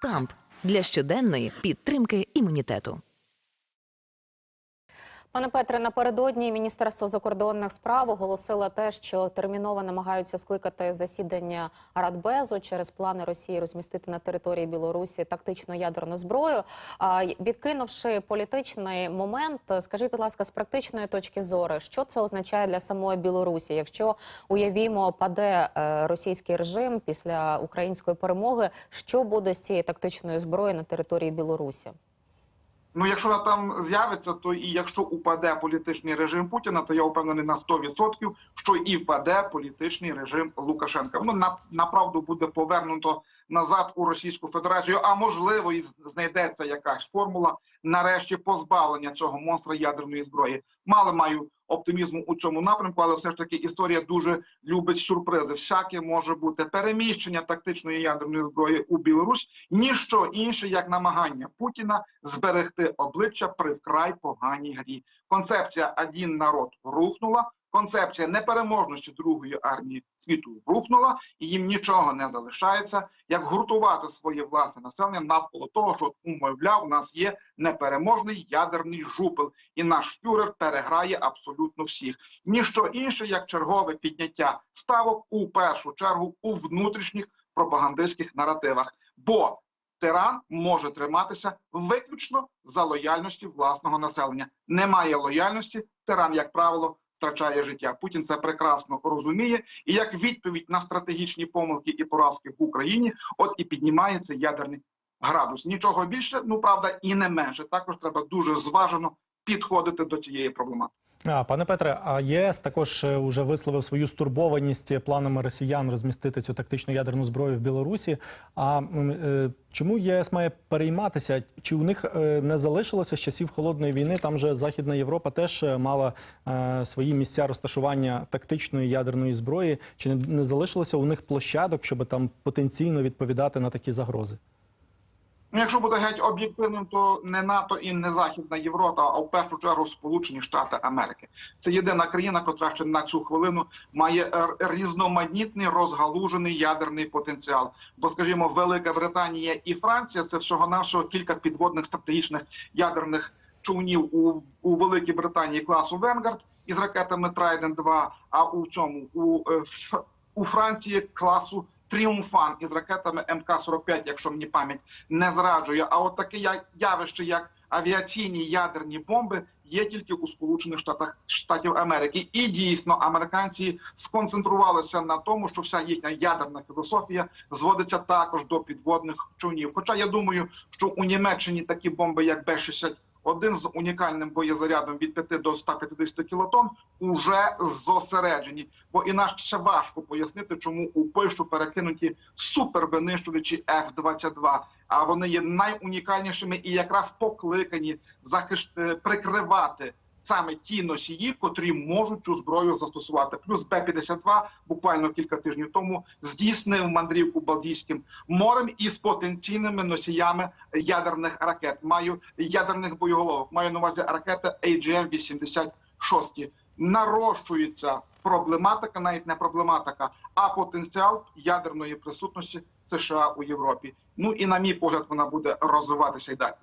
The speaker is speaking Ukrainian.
КАМП для щоденної підтримки імунітету. Пане Петре, напередодні Міністерство закордонних справ оголосило те, що терміново намагаються скликати засідання Радбезу через плани Росії розмістити на території Білорусі тактичну ядерну зброю. А відкинувши політичний момент, скажіть, будь ласка, з практичної точки зору, що це означає для самої Білорусі, якщо уявімо, паде е, російський режим після української перемоги, що буде з цією тактичною зброєю на території Білорусі? Ну, якщо вона там з'явиться, то і якщо упаде політичний режим Путіна, то я впевнений на 100%, що і впаде політичний режим Лукашенка. Воно на направду буде повернуто назад у Російську Федерацію. А можливо, і знайдеться якась формула нарешті позбавлення цього монстра ядерної зброї. Мало маю оптимізму у цьому напрямку, але все ж таки історія дуже любить сюрпризи. Всяке може бути переміщення тактичної ядерної зброї у Білорусь, ніщо інше як намагання Путіна зберегти обличчя при вкрай поганій грі. Концепція «Один народ рухнула. Концепція непереможності другої армії світу рухнула, і їм нічого не залишається, як гуртувати своє власне населення навколо того, що умовляв, у нас є непереможний ядерний жупел, і наш фюрер переграє абсолютно всіх. Ніщо інше, як чергове підняття ставок у першу чергу у внутрішніх пропагандистських наративах. Бо тиран може триматися виключно за лояльності власного населення. Немає лояльності, тиран, як правило, втрачає життя. Путін це прекрасно розуміє, і як відповідь на стратегічні помилки і поразки в Україні, от і піднімається ядерний градус. Нічого більше, ну правда, і не менше. Також треба дуже зважено підходити до цієї проблематики. Пане Петре, а ЄС також е, уже висловив свою стурбованість планами росіян розмістити цю тактичну ядерну зброю в Білорусі. А е, чому ЄС має перейматися? Чи у них е, не залишилося з часів холодної війни? Там же Західна Європа теж е, мала е, свої місця розташування тактичної ядерної зброї. Чи не, не залишилося у них площадок, щоб там потенційно відповідати на такі загрози? Ну, якщо буде геть об'єктивним, то не НАТО і не Західна Європа, а в першу чергу Сполучені Штати Америки. Це єдина країна, котра ще на цю хвилину має різноманітний розгалужений ядерний потенціал. Бо, скажімо, Велика Британія і Франція це всього навсього кілька підводних стратегічних ядерних човнів у, у Великій Британії класу Венгард із ракетами Трайден 2 а у цьому у, е, у Франції класу Тріумфан із ракетами МК-45, якщо мені пам'ять не зраджує. А от таке явище, як авіаційні ядерні бомби, є тільки у Сполучених Штатах Штатів Америки. І дійсно американці сконцентрувалися на тому, що вся їхня ядерна філософія зводиться також до підводних човнів. Хоча я думаю, що у Німеччині такі бомби, як Б-60, один з унікальним боєзарядом від 5 до 150 кілотон уже зосереджені. Бо інакше важко пояснити, чому у Польщу перекинуті супервинищувачі F-22. А вони є найунікальнішими і якраз покликані захищ... е, прикривати саме ті носії, котрі можуть цю зброю застосувати. Плюс Б-52 буквально кілька тижнів тому здійснив мандрівку Балтійським морем із потенційними носіями ядерних ракет. Маю ядерних боєголовок. Маю на увазі ракети AGM-86. Нарощується проблематика, навіть не проблематика, а потенціал ядерної присутності США у Європі. Ну і на мій погляд, вона буде розвиватися й далі.